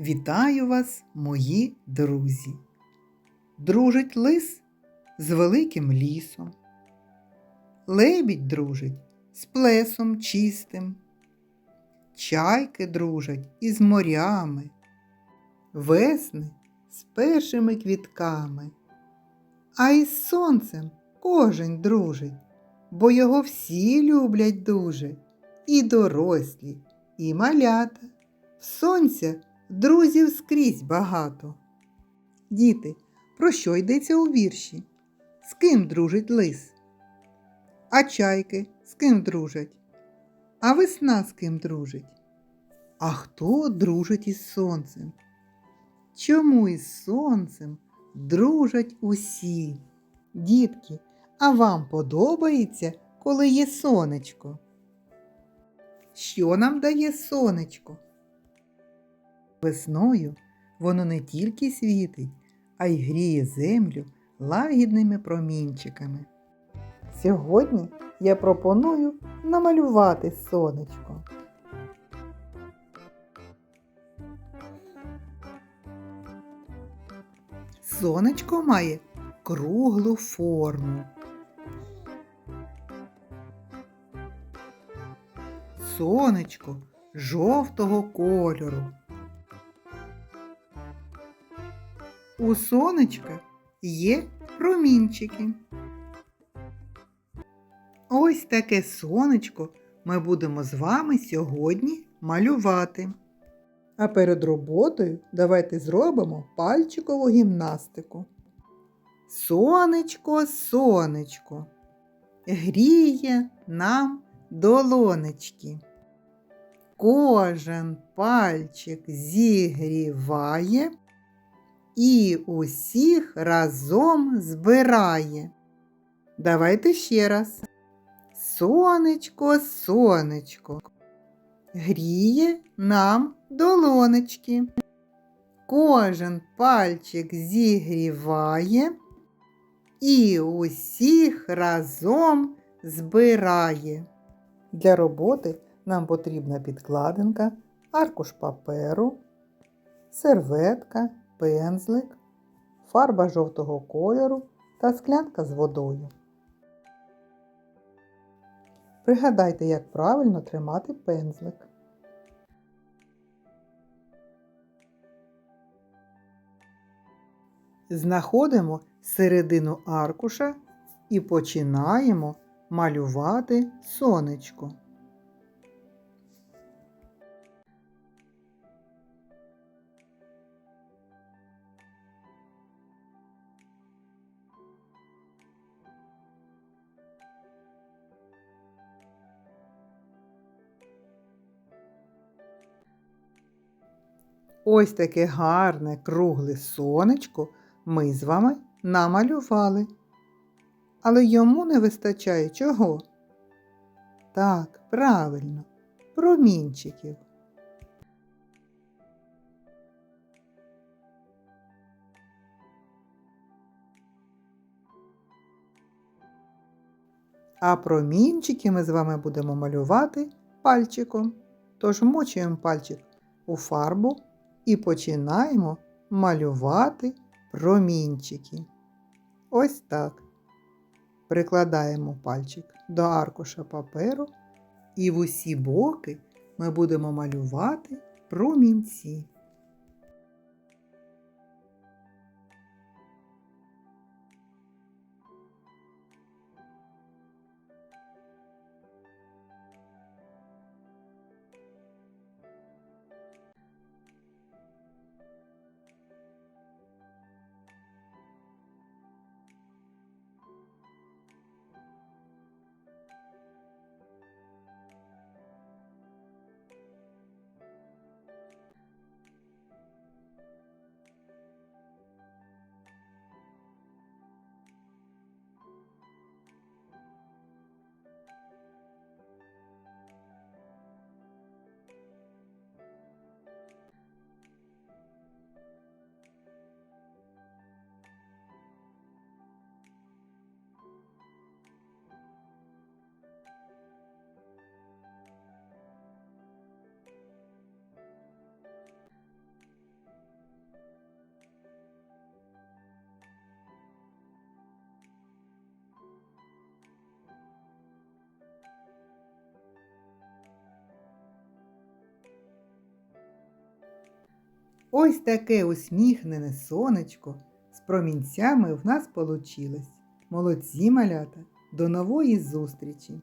Вітаю вас, мої друзі! Дружить лис з великим лісом. Лебідь дружить з плесом чистим. Чайки дружать із морями, весни з першими квітками. А із сонцем кожен дружить, бо його всі люблять дуже, і дорослі, і малята. Сонця друзів скрізь багато. Діти, про що йдеться у вірші? З ким дружить лис? А чайки з ким дружать? А весна з ким дружить? А хто дружить із сонцем? Чому із сонцем дружать усі? Дітки, а вам подобається, коли є сонечко? Що нам дає сонечко? Весною воно не тільки світить, а й гріє землю лагідними промінчиками. Сьогодні я пропоную намалювати сонечко. Сонечко має круглу форму. Сонечко жовтого кольору. У сонечка є промінчики. Ось таке сонечко ми будемо з вами сьогодні малювати. А перед роботою давайте зробимо пальчикову гімнастику. Сонечко, сонечко, гріє нам долонечки. Кожен пальчик зігріває і усіх разом збирає. Давайте ще раз. Сонечко, сонечко, гріє нам долонечки. Кожен пальчик зігріває і усіх разом збирає. Для роботи нам потрібна підкладинка, аркуш паперу, серветка, пензлик, фарба жовтого кольору та склянка з водою. Пригадайте, як правильно тримати пензлик. Знаходимо середину аркуша і починаємо малювати сонечко. Ось таке гарне кругле сонечко ми з вами намалювали. Але йому не вистачає чого? Так, правильно, промінчиків. А промінчики ми з вами будемо малювати пальчиком. Тож вмочуємо пальчик у фарбу і починаємо малювати промінчики. Ось так. Прикладаємо пальчик до аркуша паперу і в усі боки ми будемо малювати промінці. Ось таке усміхнене сонечко з промінцями в нас получилось. Молодці малята! До нової зустрічі!